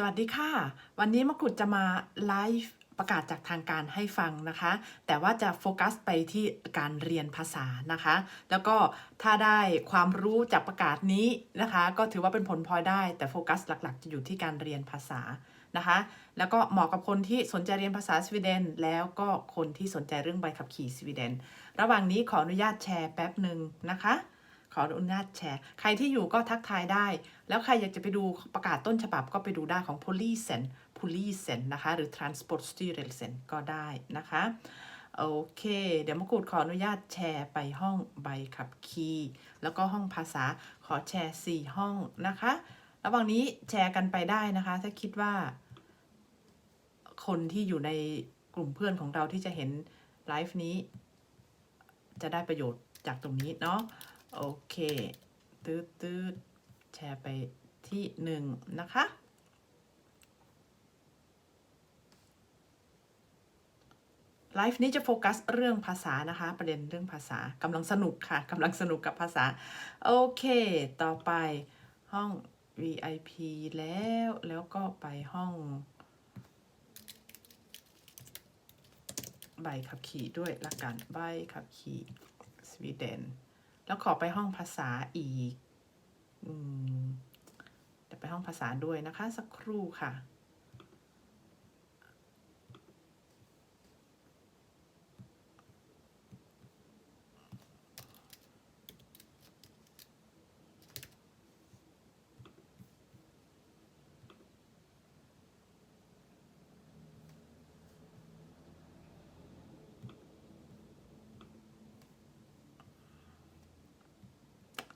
สวัสดีค่ะ วันนี้มะกรูดจะมาไลฟ์ประกาศจากทางการให้ฟังนะคะ แต่ว่าจะโฟกัสไปที่การเรียนภาษานะคะ แล้วก็ถ้าได้ความรู้จากประกาศนี้นะคะ ก็ถือว่าเป็นผลพลอยได้ แต่โฟกัสหลักๆ จะอยู่ที่การเรียนภาษานะคะ แล้วก็เหมาะกับคนที่สนใจเรียนภาษาสวีเดน แล้วก็คนที่สนใจเรื่องใบขับขี่สวีเดน ระหว่างนี้ขออนุญาตแชร์แป๊บหนึ่งนะคะ ออนุญาตแชร์ ใครที่อยู่ก็ทักทายได้ แล้วใครอยากจะไปดูประกาศต้นฉบับก็ไปดูได้ของ Polisen Polisen นะคะ หรือ Transportstyrelsen ก็ได้นะคะ โอเค เดี๋ยวมะกรูดขออนุญาตแชร์ไปห้องใบขับขี่แล้วก็ห้องภาษาขอแชร์ 4 ห้องนะคะ ระหว่างนี้แชร์กันไปได้นะคะ ถ้าคิดว่า คนที่อยู่ในกลุ่มเพื่อนของเราที่จะเห็นไลฟ์นี้ จะได้ประโยชน์จากตรงนี้เนาะ โอเคตืดตืดแชร์ไปที่หนึ่งนะคะ ไลฟ์นี้จะโฟกัสเรื่องภาษานะคะ ประเด็นเรื่องภาษากำลังสนุกค่ะกำลังสนุกกับภาษา โอเค ต่อไปห้อง VIP แล้วแล้วก็ไปห้องใบขับขี่ด้วยละกันใบขับขี่สวีเดน แล้วขอไปห้องภาษาอีกอมเดี๋ยวไปห้องภาษาด้วยนะคะ สักครู่ค่ะ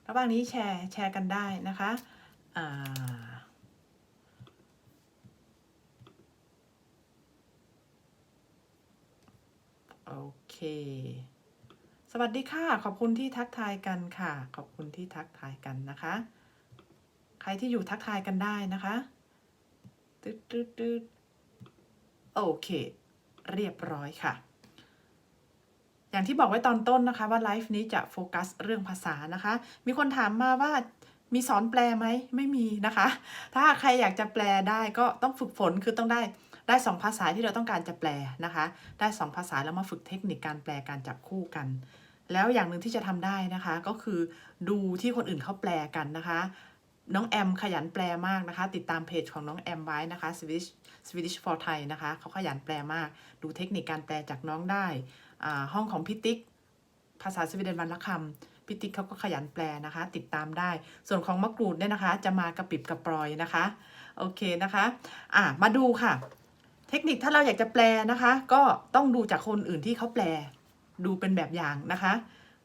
ระหว่างนี้แชร์แชร์กันได้นะคะอ่าโอเค สวัสดีค่ะ ขอบคุณที่ทักทายกันค่ะ ขอบคุณที่ทักทายกันนะคะ ใครที่อยู่ทักทายกันได้นะคะตึ๊ดตึ๊ดตึ๊ดโอเค เรียบร้อยค่ะ อย่างที่บอกไว้ตอนต้นนะคะว่าไลฟ์นี้จะโฟกัสเรื่องภาษานะคะ มีคนถามมาว่ามีสอนแปลไหมไม่มีนะคะ ถ้าใครอยากจะแปลได้ก็ต้องฝึกฝนคือต้องได้ได้สองภาษาที่เราต้องการจะแปลนะคะ ได้สองภาษาแล้วมาฝึกเทคนิคการแปลการจับคู่กัน แล้วอย่างหนึ่งที่จะทำได้นะคะ ก็คือดูที่คนอื่นเขาแปลกันนะคะ น้องแอมขยันแปลมากนะคะ ติดตามเพจของน้องแอมไว้นะคะ Swedish Swedish for Thai นะคะเขาขยันแปลมาก ดูเทคนิคการแปลจากน้องได้ ห้องของพิติกภาษาสวีเดนวันละคำพิติกเขาก็ขยันแปลนะคะ ติดตามได้ ส่วนของมะกรูดเนี่ยนะคะ จะมากระปิบกระปรอยนะคะ โอเคนะคะอ่ามาดูค่ะ เทคนิคถ้าเราอยากจะแปลนะคะ ก็ต้องดูจากคนอื่นที่เขาแปล ดูเป็นแบบอย่างนะคะ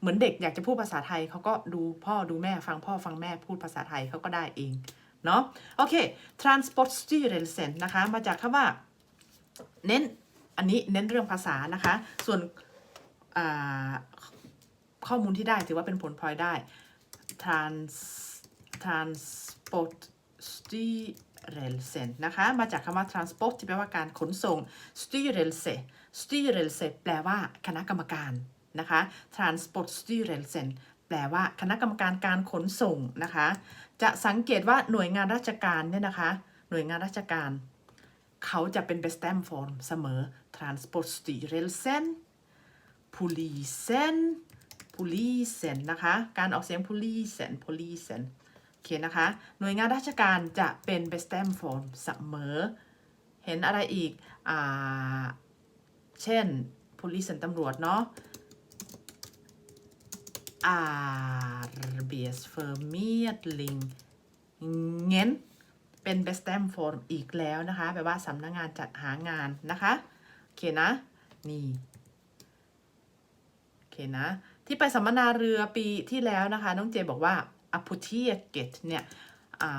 เหมือนเด็กอยากจะพูดภาษาไทยเขาก็ดูพ่อดูแม่ฟังพ่อฟังแม่พูดภาษาไทยเขาก็ได้เอง เนาะโอเค transportstyrelsen นะคะ มาจากคำว่า เน้น อันนี้เน้นเรื่องภาษานะคะ ส่วน ข้อมูลที่ได้ถือว่าเป็นผลพลอยได้ trans transport styrelsen นะคะ มาจากคำว่า transport ที่แปลว่าการขนส่ง styrelse styrelse แปลว่าคณะกรรมการนะคะ transport styrelsen แปลว่าคณะกรรมการการขนส่งนะคะ จะสังเกตว่าหน่วยงานราชการเนี่ยนะคะ หน่วยงานราชการ เขาจะเป็น bestämd form เสมอ transportstyrelsen polisen polisen นะคะ การออกเสียง polisen polisen โอเคนะคะ หน่วยงานราชการจะเป็น bestämd form เสมอ เห็นอะไรอีก อ่า เช่น polisen ตำรวจเนาะ arbetsförmedling เง้นเป็น bestämd form อีกแล้วนะคะ แปลว่าสำนักงงานจัดหางานนะคะ โอเคนะ นี่ นะ ที่ไปสัมมนาเรือปีที่แล้วนะคะ น้องเจบอกว่าอพุทีเกตเนี่ย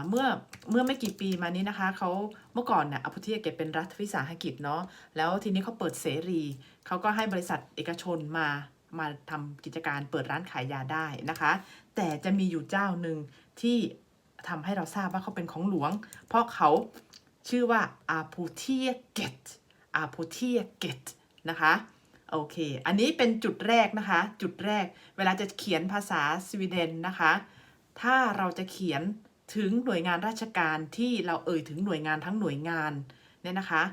เมื่อเมื่อไม่กี่ปีมานี้นะคะเขาเมื่อก่อนเนี่ยอพุทีเกตเป็นรัฐวิสาหกิจเนาะแล้วทีนี้เขาเปิดเสรีเขาก็ให้บริษัทเอกชนมามาทำกิจการเปิดร้านขายยาได้นะคะ แต่จะมีอยู่เจ้าหนึ่งที่ทำให้เราทราบว่าเขาเป็นของหลวง เพราะเขาชื่อว่า a p o t e k e t a p o t e k e t นะคะ โอเค อันนี้เป็นจุดแรกนะคะ จุดแรก เวลาจะเขียนภาษาสวีเดนนะคะ ถ้าเราจะเขียนถึงหน่วยงานราชการที่เราเอ่ยถึงหน่วยงานทั้งหน่วยงานเนี่ยนะคะ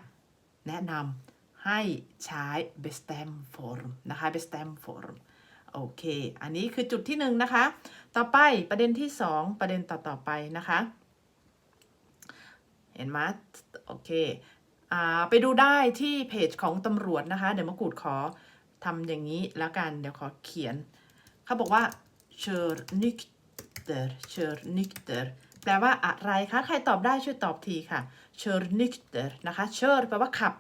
แนะนำให้ใช้ bestem form นะคะ bestem form โอเค อันนี้คือจุดที่หนึ่งนะคะ ต่อไปประเด็นที่สองประเด็นต่อๆไปนะคะ เห็นไหมโอเค ไปดูได้ที่เพจของตำรวจนะคะ เดี๋ยวมะกรูดขอทำอย่างนี้แล้วกัน เดี๋ยวขอเขียน เขาบอกว่า kör nykter kör nykter แปลว่าอะไรคะ ใครตอบได้ช่วยตอบทีค่ะ kör nykter นะคะ kör แปลว่าขับ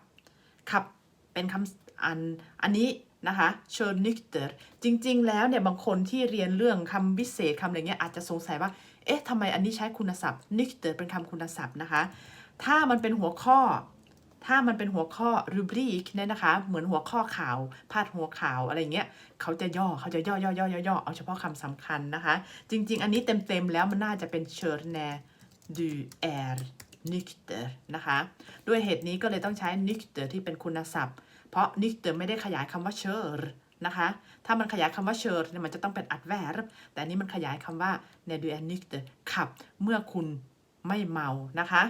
ขับเป็นคำอันอันนี้นะคะ kör nykter จริง ๆ แล้วเนี่ยบางคนที่เรียนเรื่องคำวิเศษคำอะไรเงี้ยอาจจะสงสัยว่า เอ๊ะทำไมอันนี้ใช้คุณศัพท์ nykter เป็นคำคุณศัพท์นะคะ ถ้ามันเป็นหัวข้อ ถ้ามันเป็นหัวข้อ rubric เนี่ยนะคะ เหมือนหัวข้อข่าวพาดหัวข่าวอะไรเงี้ยเขาจะย่อเขาจะย่อย่อย่อย่อเอาเฉพาะคำสำคัญนะคะ จริง ๆ อันนี้เต็มๆแล้วมันน่าจะเป็น s c h ö r nä du är nykter นะคะ ด้วยเหตุนี้ก็เลยต้องใช้ nykter ที่เป็นคุณศัพท์ เพราะ nykter ไม่ได้ขยายคำว่า s c h ö r นะคะ ถ้ามันขยายคำว่า s c h ö r เนี่ยมันจะต้องเป็น adverb แต่อันนี้มันขยายคำว่า när du är nykter ขับ เมื่อคุณไม่เมานะคะ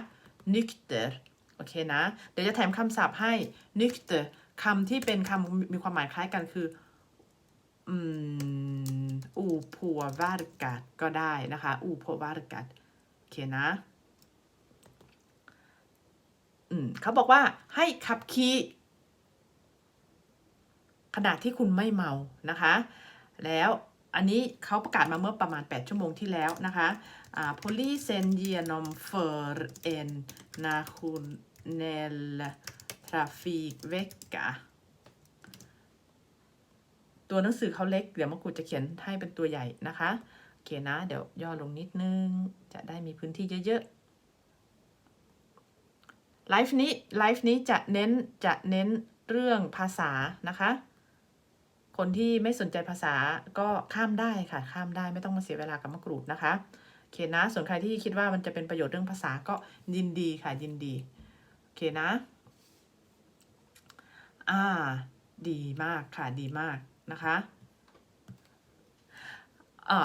nykter โอเคนะ เดี๋ยวจะแถมคำศัพท์ให้ nykter คำที่เป็นคำมีความหมายคล้ายกันคืออูพัววาร์กัดก็ได้นะคะอูพัววาร์กัดโอเคนะอืมเขาบอกว่าให้ขับขี่ขณะที่คุณไม่เมานะคะ แล้วอันนี้เขาประกาศมาเมื่อประมาณ 8 ชั่วโมงที่แล้วนะคะ อ่า polisen genomför en nationell trafikvecka ตัวหนังสือเขาเล็ก เดี๋ยวมะกรูดจะเขียนให้เป็นตัวใหญ่นะคะ โอเคนะ เดี๋ยวย่อลงนิดนึง จะได้มีพื้นที่เยอะๆ ไลฟ์นี้ ไลฟ์นี้จะเน้น จะเน้นเรื่องภาษานะคะ คนที่ไม่สนใจภาษาก็ข้ามได้ค่ะ ข้ามได้ไม่ต้องมาเสียเวลากับมะกรูดนะคะ โอเคนะ ส่วนใครที่คิดว่ามันจะเป็นประโยชน์เรื่องภาษาก็ยินดีค่ะ ยินดี เคนะ อ่า ดีมากค่ะ ดีมากนะคะอ่า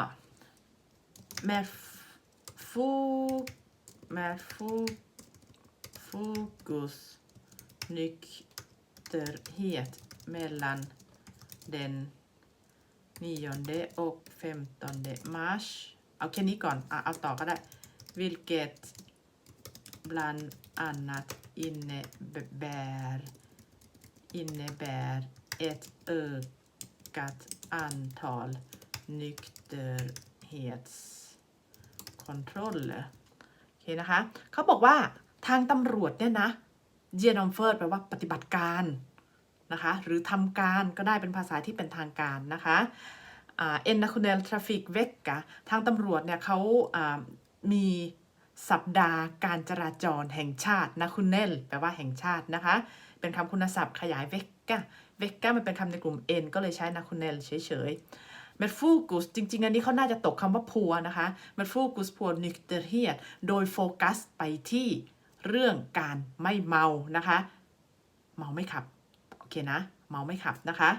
แมฟูแมฟู fokus nykterhet mellan den 9 och 15 mars เอาแค่นี้ก่อนอะเอาต่อก็ได้ vilket bland annat innebär innebär ett ökat antal nykterhetskontroller โอเคนะคะเขาบอกว่าทางตำรวจเนี่ยนะ genomför แปลว่าปฏิบัติการนะคะหรือทำการก็ได้เป็นภาษาที่เป็นทางการนะคะเอ่า en nationell trafikvecka ทางตำรวจเนี่ยเขาอ่ามี สัปดาห์การจราจรแห่งชาติ nationell แปลว่าแห่งชาตินะคะ เป็นคำคุณศัพท์ขยาย vecka vecka มันเป็นคำในกลุ่ม n ก็เลยใช้ nationell เฉยๆ med fokus จริง ๆ อันนี้เขาน่าจะตกคำว่าพัวนะคะ med fokus på nykterhet โดยโฟกัสไปที่เรื่องการไม่เมานะคะ เมาไม่ขับ โอเคนะ เมาไม่ขับนะคะ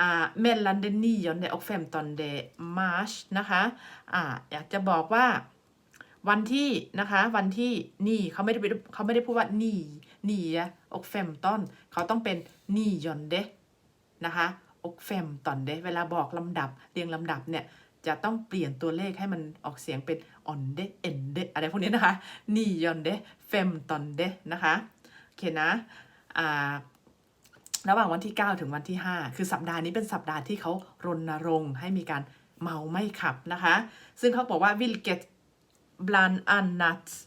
อ่า mellan den 9 och 15 mars นะคะอ่าอยากจะบอกว่า วันที่นะคะวันที่นี่เขาไม่ได้เขาไม่ได้พูดว่านี่นี่อกเฟมต้นเขาต้องเป็นนี่ยอนเดนะคะอกเฟมตอนเดเวลาบอกลำดับเรียงลำดับเนี่ยจะต้องเปลี่ยนตัวเลขให้มันออกเสียงเป็นออนเดเอ็นเดอะไรพวกนี้นะคะนี่ยอนเดเฟมตอนเดนะคะโอเคนะอ่าระหว่างวันที่ 9 ถึงวันที่ 5 คือสัปดาห์นี้เป็นสัปดาห์ที่เขารณรงค์ให้มีการเมาไม่ขับนะคะ ซึ่งเขาบอกว่า vilket bland annat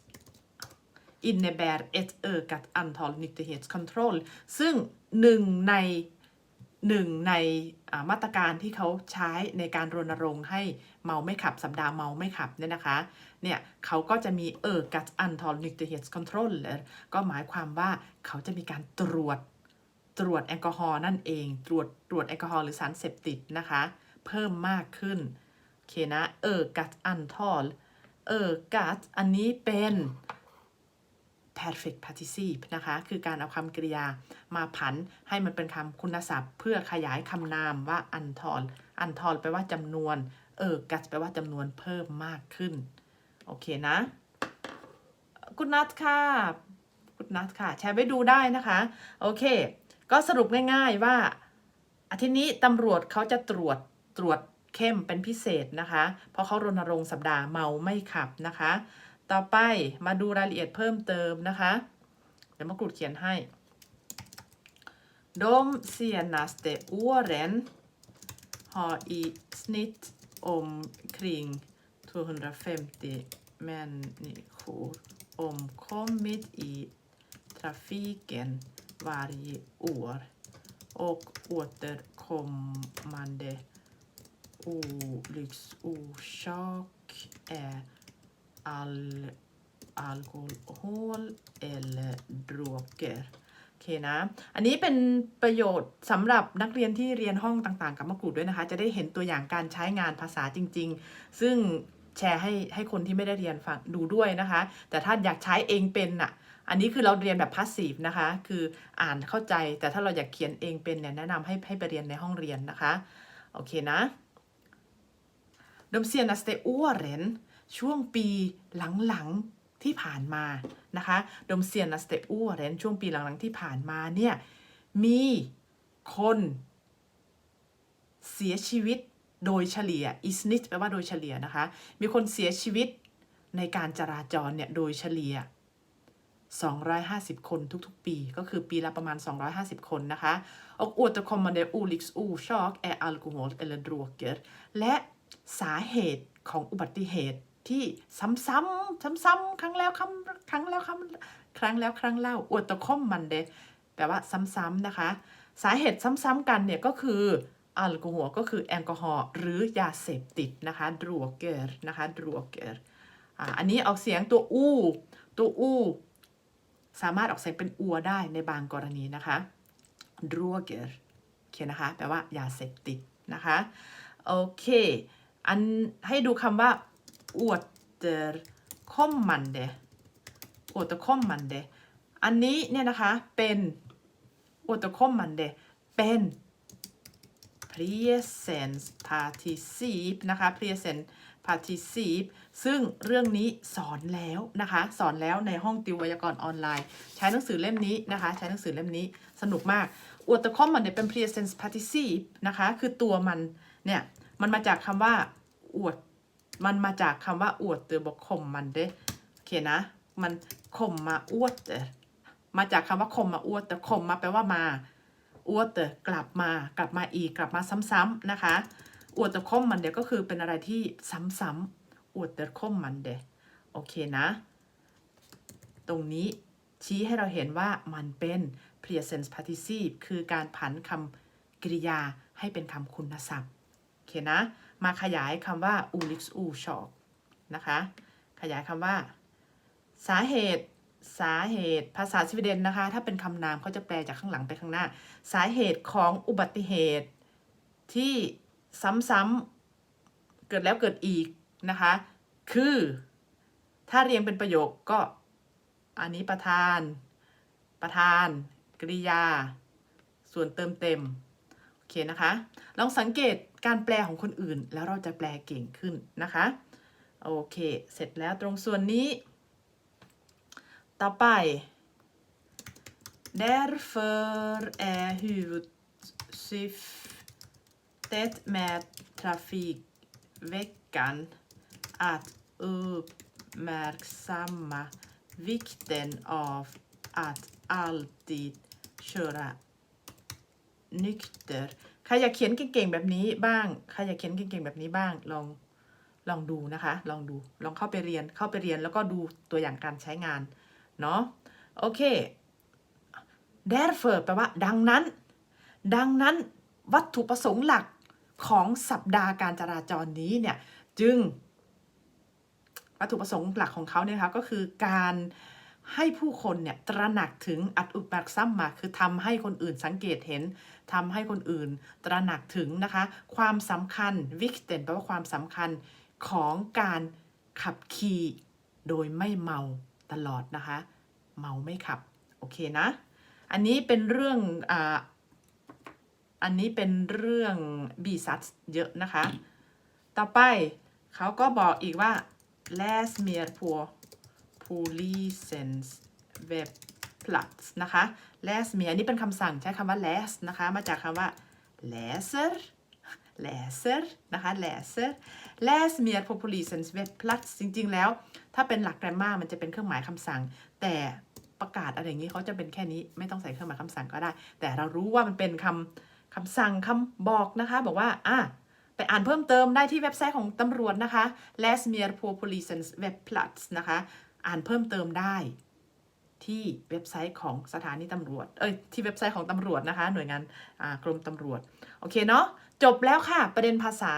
innebär ett ökat antal nykterhetskontroll ซึ่งหนึ่งในหนึ่งในมาตรการที่เขาใช้ในการรณรงค์ให้เมาไม่ขับสัปดาห์เมาไม่ขับเนี่ยนะคะ เนี่ยเขาก็จะมีเออกัดอันทอลนิกเตเฮสคอนโทรลก็หมายความว่าเขาจะมีการตรวจตรวจแอลกอฮอล์นั่นเอง ตรวจตรวจแอลกอฮอล์หรือสารเสพติดนะคะ เพิ่มมากขึ้น โอเคนะ เออกัดอันทอล เออกัดอันนี้เป็น perfect participle นะคะ คือการเอาคำกริยามาผันให้มันเป็นคำคุณศัพท์ เพื่อขยายคำนามว่าอันทอลอันทอลแปลว่าจำนวน เออ กัดแปลว่าจำนวนเพิ่มมากขึ้น โอเคนะกุณนัทค่ะกุณนัทค่ะ แชร์ไปดูได้นะคะ โอเค ก็สรุปง่ายๆว่าอาทิตย์นี้ตำรวจเขาจะตรวจตรวจ เข้มเป็นพิเศษนะคะ เพราะเขารณรงค์สัปดาห์เมาไม่ขับนะคะ ต่อไปมาดูรายละเอียดเพิ่มเติมนะคะ เดี๋ยวมากรูดเขียนให้ De senaste åren har i snitt omkring 250 människor omkommit i trafiken varje år och återkommande olycksorsak är all, alkohol eller droger โอเคนะ อันนี้เป็นประโยชน์สำหรับนักเรียนที่เรียนห้องต่างๆ กับมะกรูดด้วยนะคะ จะได้เห็นตัวอย่างการใช้งานภาษาจริง ๆ ซึ่งแชร์ให้ให้คนที่ไม่ได้เรียนฟังดูด้วยนะคะ แต่ถ้าอยากใช้เองเป็นน่ะ อันนี้คือเราเรียนแบบพาสซีฟนะคะ คืออ่านเข้าใจ แต่ถ้าเราอยากเขียนเองเป็นเนี่ยแนะนำให้ให้ไปเรียนในห้องเรียนนะคะ โอเคนะ De senaste åren ช่วงปีหลังๆที่ผ่านมานะคะ De senaste åren ช่วงปีหลังๆที่ผ่านมาเนี่ย มีคนเสียชีวิตโดยเฉลี่ย is nit แปลว่าโดยเฉลี่ยนะคะ มีคนเสียชีวิตในการจราจรเนี่ย โดยเฉลี่ย 250 คนทุกๆ ปี ก็คือปีละประมาณ 250 คนนะคะ och återkommande olycksorsak är alkohol eller droger และ สาเหตุของอุบัติเหตุที่ซ้ำๆซ้ำๆครั้งแล้วครั้งครั้งแล้วครั้งครั้งแล้วครั้งเล่า återkommande แปลว่าซ้ำๆนะคะ สาเหตุซ้ำๆกันเนี่ยก็คือแอลกอฮอล์ก็คือแอลกอฮอล์หรือยาเสพติดนะคะ droger นะคะ droger อ่าอันนี้ออกเสียงตัวอูตัวอูสามารถออกเสียงเป็นอัวได้ในบางกรณีนะคะ droger โอเคนะคะแปลว่ายาเสพติดนะคะโอเค อันให้ดูคำว่า återkommande återkommande อันนี้เนี่ยนะคะเป็น återkommande เป็น present participle นะคะ present participle ซึ่งเรื่องนี้สอนแล้วนะคะ สอนแล้วในห้องติวไวยากรณ์ออนไลน์ ใช้หนังสือเล่มนี้นะคะ ใช้หนังสือเล่มนี้สนุกมากอวดตะคอมมันเนี่ยเป็น present participle นะคะ คือตัวมันเนี่ย มันมาจากคำว่า อวด มันมาจากคำว่า อวดเตอบอกคมมันเด้โอเคนะ มันคมมาอวดเตอมาจากคำว่าคมมาอวดแต่คมมาแปลว่ามา อวดเตอกลับมากลับมาอีกกลับมาซ้ำๆนะคะอวดเตอคมมันเดก็คือเป็นอะไรที่ซ้ำๆอวดเตอคมมันเดโอเคนะ ตรงนี้ชี้ให้เราเห็นว่ามันเป็น present participle คือการผันคำกริยาให้เป็นคำคุณศัพท์ เคนะ มาขยายคำว่า u l i x u s h o k นะคะ ขยายคำว่า สาเหตุ สาเหตุ ภาษาสวีเดนนะคะ ถ้าเป็นคำนามเขาจะแปลจากข้างหลังไปข้างหน้า สาเหตุของอุบัติเหตุที่ซ้ำๆ เกิดแล้วเกิดอีกนะคะ คือถ้าเรียงเป็นประโยคก็อันนี้ประธาน ประธาน กริยา ส่วนเติมเต็ม โอเคนะคะ ลองสังเกต การแปลของคนอื่น แล้วเราจะแปลเก่งขึ้นนะคะ โอเค เสร็จแล้วตรงส่วนนี้ ต่อไป Därför är huvudsyftet med trafikveckan att uppmärksamma vikten av att alltid köra nykter ครอยากเขียนเก่งๆแบบนี้บ้างใครอยากเขียนเก่งๆแบบนี้บ้างลองลองดูนะคะ ลองดูลองเข้าไปเรียนเข้าไปเรียนแล้วก็ดูตัวอย่างการใช้งานเนาะโอเค therefore แปลว่า ดังนั้น ดังนั้นวัตถุประสงค์หลักของสัปดาห์การจราจรนี้เนี่ยจึง วัตถุประสงค์หลักของเขาเนี่ยนะคะก็คือการ ให้ผู้คนเนี่ยตระหนักถึงอัดอุปบักซัมมาคือทำให้คนอื่นสังเกตเห็นทำให้คนอื่นตระหนักถึงนะคะ ความสำคัญวิกเตนแปลว่าความสำคัญของการขับขี่โดยไม่เมาตลอดนะคะ เมาไม่ขับ โอเคนะ อันนี้เป็นเรื่องออันนี้เป็นเรื่องบีซัสเยอะนะคะ ต่อไปเขาก็บอกอีกว่า läs mer på polisens webbplats นะคะ läs mer นี่เป็นคำสั่งใช้คำว่า läs นะคะ มาจากคำว่า läser läser นะคะ läser läs mer på polisens webbplats จริง ๆ แล้ว ถ้าเป็นหลักแกรมมามันจะเป็นเครื่องหมายคำสั่ง แต่ประกาศอะไรอย่างนี้เขาจะเป็นแค่นี้ไม่ต้องใส่เครื่องหมายคำสั่งก็ได้ แต่เรารู้ว่ามันเป็นคำคำสั่งคำบอกนะคะ บอกว่าอะไปอ่านเพิ่มเติมได้ที่เว็บไซต์ของตำรวจนะคะ läs mer på polisens webbplats นะคะ อ่านเพิ่มเติมได้ ที่เว็บไซต์ของสถานีตำรวจ เอ้ย ที่เว็บไซต์ของตำรวจนะคะ หน่วยงานกรมตำรวจ โอเคเนาะ จบแล้วค่ะ ประเด็นภาษา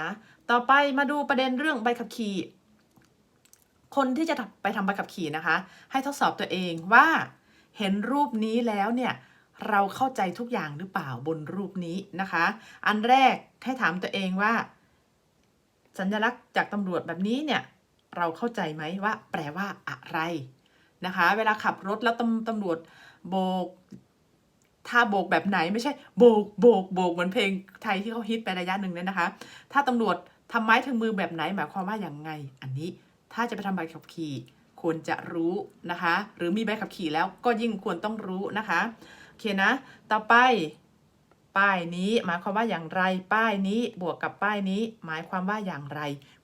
ต่อไปมาดูประเด็นเรื่องใบขับขี่ คนที่จะไปทำใบขับขี่นะคะ ให้ทดสอบตัวเองว่าเห็นรูปนี้แล้วเนี่ยเราเข้าใจทุกอย่างหรือเปล่าบนรูปนี้นะคะ อันแรกให้ถามตัวเองว่า สัญลักษณ์จากตำรวจแบบนี้เนี่ย เราเข้าใจไหมว่า แปลว่าอะไรนะคะ เวลาขับรถแล้วตำตำรวจโบกถ้าโบกแบบไหนไม่ใช่โบกโบกโบกเหมือนเพลงไทยที่เขาฮิตไประยะหนึ่งเนี่ยนะคะ ถ้าตำรวจทำไม้ถึงมือแบบไหนหมายความว่าอย่างไง อันนี้ถ้าจะไปทำใบขับขี่ควรจะรู้นะคะ หรือมีใบขับขี่แล้วก็ยิ่งควรต้องรู้นะคะโอเคนะ ต่อไป ป้ายนี้ หมายความว่าอย่างไร ป้ายนี้บวกกับป้ายนี้ หมายความว่าอย่างไร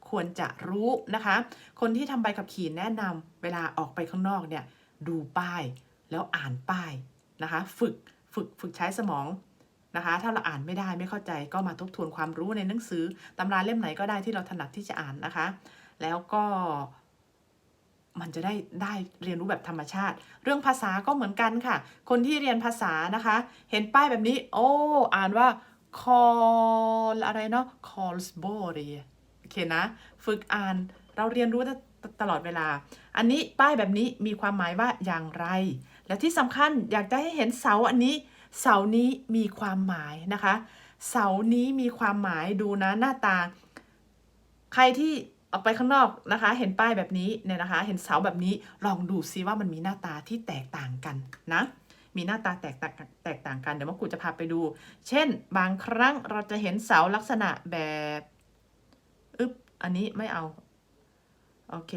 ควรจะรู้นะคะ คนที่ทำใบขับขี่แนะนำเวลาออกไปข้างนอกเนี่ยดูป้ายแล้วอ่านป้ายนะคะ ฝึกฝึกฝึกใช้สมองนะคะ ถ้าเราอ่านไม่ได้ไม่เข้าใจก็มาทบทวนความรู้ในหนังสือตำราเล่มไหนก็ได้ที่เราถนัดที่จะอ่านนะคะ แล้วก็มันจะได้ได้เรียนรู้แบบธรรมชาติ เรื่องภาษาก็เหมือนกันค่ะ คนที่เรียนภาษานะคะ เห็นป้ายแบบนี้ โอ้ อ่านว่า call อะไรเนาะ callsbury อเคนะ ฝึกอ่านเราเรียนรู้ตลอดเวลา อันนี้ป้ายแบบนี้มีความหมายว่าอย่างไร และที่สำคัญอยากจะให้เห็นเสาอันนี้ เสานี้มีความหมายนะคะ เสานี้มีความหมายดูนะหน้าตา ใครที่ออกไปข้างนอกนะคะ เห็นป้ายแบบนี้เนี่ยนะคะ เห็นเสาแบบนี้ลองดูซิว่ามันมีหน้าตาที่แตกต่างกันนะมีหน้าตาแตกต่างแตกต่างกัน เดี๋ยวมะกูจะพาไปดู เช่น บางครั้งเราจะเห็นเสาลักษณะแบบ อันนี้ไม่เอา โอเค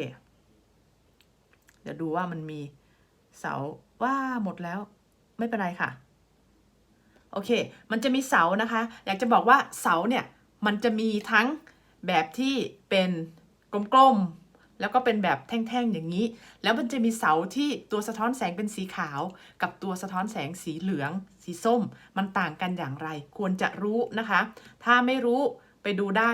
เดี๋ยวดูว่ามันมีเสาว่าหมดแล้วไม่เป็นไรค่ะ โอเค มันจะมีเสานะคะ อยากจะบอกว่าเสาเนี่ย มันจะมีทั้งแบบที่เป็นกลมๆ แล้วก็เป็นแบบแท่งๆ อย่างนี้ แล้วมันจะมีเสาที่ตัวสะท้อนแสงเป็นสีขาว กับตัวสะท้อนแสงสีเหลือง สีส้ม มันต่างกันอย่างไร ควรจะรู้นะคะ ถ้าไม่รู้ไปดูได้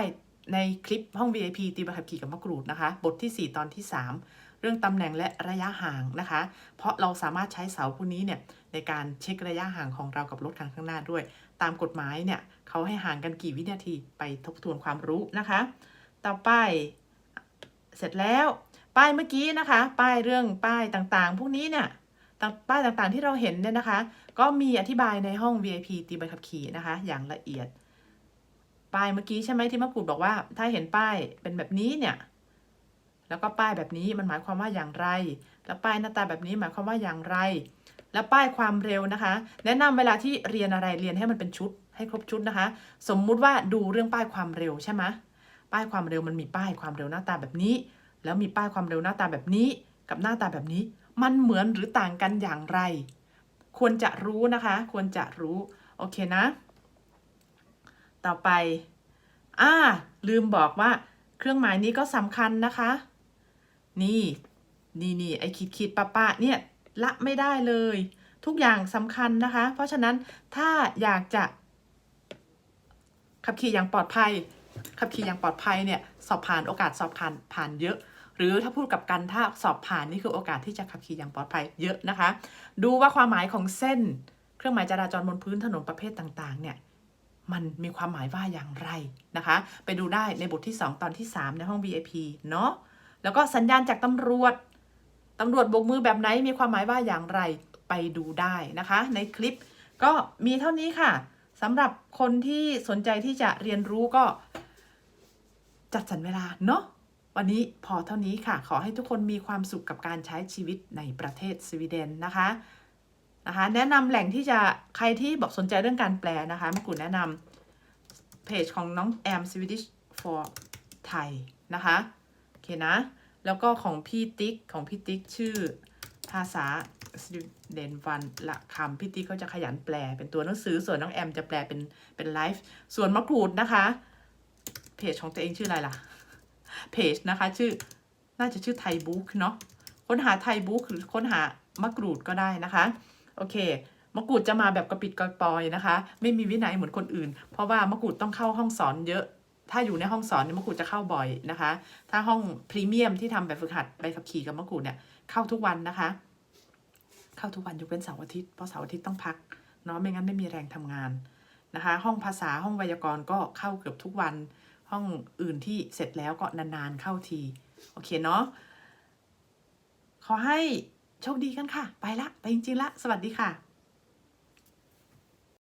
ในคลิปห้อง VIP ตีบัตรขับขี่กับมะกรูดนะคะ บทที่ 4 ตอนที่ 3 เรื่องตำแหน่งและระยะห่างนะคะ เพราะเราสามารถใช้เสาพวกนี้เนี่ยในการเช็คระยะห่างของเรากับรถคันข้างหน้าด้วย ตามกฎหมายเนี่ยเขาให้ห่างกันกี่วินาทีไปทบทวนความรู้นะคะ ต่อไป เสร็จแล้ว ป้ายเมื่อกี้นะคะ ป้ายเรื่องป้ายต่างๆ พวกนี้เนี่ยป้ายต่างๆที่เราเห็นเนี่ยนะคะ ก็มีอธิบายในห้อง VIP ตีใบขับขี่นะคะ อย่างละเอียด ป้ายเมื่อกี้ใช่ไหมที่มะกรูดบอกว่า ถ้าเห็นป้ายเป็นแบบนี้เนี่ย แล้วก็ป้ายแบบนี้มันหมายความว่าอย่างไร แล้วป้ายหน้าตาแบบนี้หมายความว่าอย่างไร แล้วป้ายความเร็วนะคะ แนะนำเวลาที่เรียนอะไรเรียนให้มันเป็นชุด ให้ครบชุดนะคะ สมมุติว่าดูเรื่องป้ายความเร็วใช่ไหมป้ายความเร็วมันมีป้ายความเร็วหน้าตาแบบนี้ แล้วมีป้ายความเร็วหน้าตาแบบนี้ กับหน้าตาแบบนี้ มันเหมือนหรือต่างกันอย่างไร ควรจะรู้นะคะ ควรจะรู้ โอเคนะ ต่อไป อ่า ลืมบอกว่าเครื่องหมายนี้ก็สำคัญนะคะ นี่ นี่นี่ไอ้ขีดขีดปะปะเนี่ยละไม่ได้เลย ทุกอย่างสำคัญนะคะ เพราะฉะนั้นถ้าอยากจะ ขับขี่อย่างปลอดภัย ขับขี่อย่างปลอดภัยเนี่ย สอบผ่านโอกาสสอบผ่านผ่านเยอะ หรือถ้าพูดกับกันถ้าสอบผ่านนี่คือโอกาสที่จะขับขี่อย่างปลอดภัยเยอะนะคะ ดูว่าความหมายของเส้น เครื่องหมายจราจรบนพื้นถนนประเภทต่าง ๆ เนี่ย มันมีความหมายว่าอย่างไรนะคะ ไปดูได้ในบทที่ 2 ตอนที่ 3 ในห้อง VIP เนาะแล้วก็สัญญาณจากตำรวจตำรวจโบกมือแบบไหนมีความหมายว่าอย่างไรไปดูได้นะคะ ในคลิปก็มีเท่านี้ค่ะสำหรับคนที่สนใจที่จะเรียนรู้ก็ จัดสรรเวลาเนาะวันนี้พอเท่านี้ค่ะ ขอให้ทุกคนมีความสุขกับการใช้ชีวิตในประเทศสวีเดนนะคะ นะคะแนะนำแหล่งที่จะใครที่บอกสนใจเรื่องการแปลนะคะมกรูดแนะนำเพจของน้องแอม Swedish for Thai นะคะโอเคนะ แล้วก็ของพี่ติ๊กของพี่ติ๊กชื่อภาษาสเดนวันละคำพี่ติ๊กเขาจะขยันแปลเป็นตัวหนังสือส่วนน้องแอมจะแปลเป็นเป็นไลฟ์ส่วนมะกรูดนะคะเพจของตัวเองชื่ออะไรล่ะเพจนะคะชื่อน่าจะชื่อไทยบุ๊กเนาะค้นหาไทยบุ๊กหรือค้นหามะกรูดก็ได้นะคะ โอเคมะกรูดจะมาแบบกระปิดกระปอยนะคะ ไม่มีวินัยเหมือนคนอื่น เพราะว่ามะกรูดต้องเข้าห้องสอนเยอะ ถ้าอยู่ในห้องสอนเนี่ยมะกรูดจะเข้าบ่อยนะคะ ถ้าห้องพรีเมียมที่ทำแบบฝึกหัดใบขับขี่กับมะกรูดเนี่ยเข้าทุกวันนะคะ เข้าทุกวันยกเว้นเสาร์อาทิตย์เพราะเสาร์อาทิตย์ต้องพักเนาะไม่งั้นไม่มีแรงทำงานนะคะ ห้องภาษาห้องไวยากรณ์ก็เข้าเกือบทุกวัน ห้องอื่นที่เสร็จแล้วก็นานๆเข้าทีโอเคเนาะขอให้ โชคดีกันค่ะ ไปละ ไปจริงๆละ สวัสดีค่ะ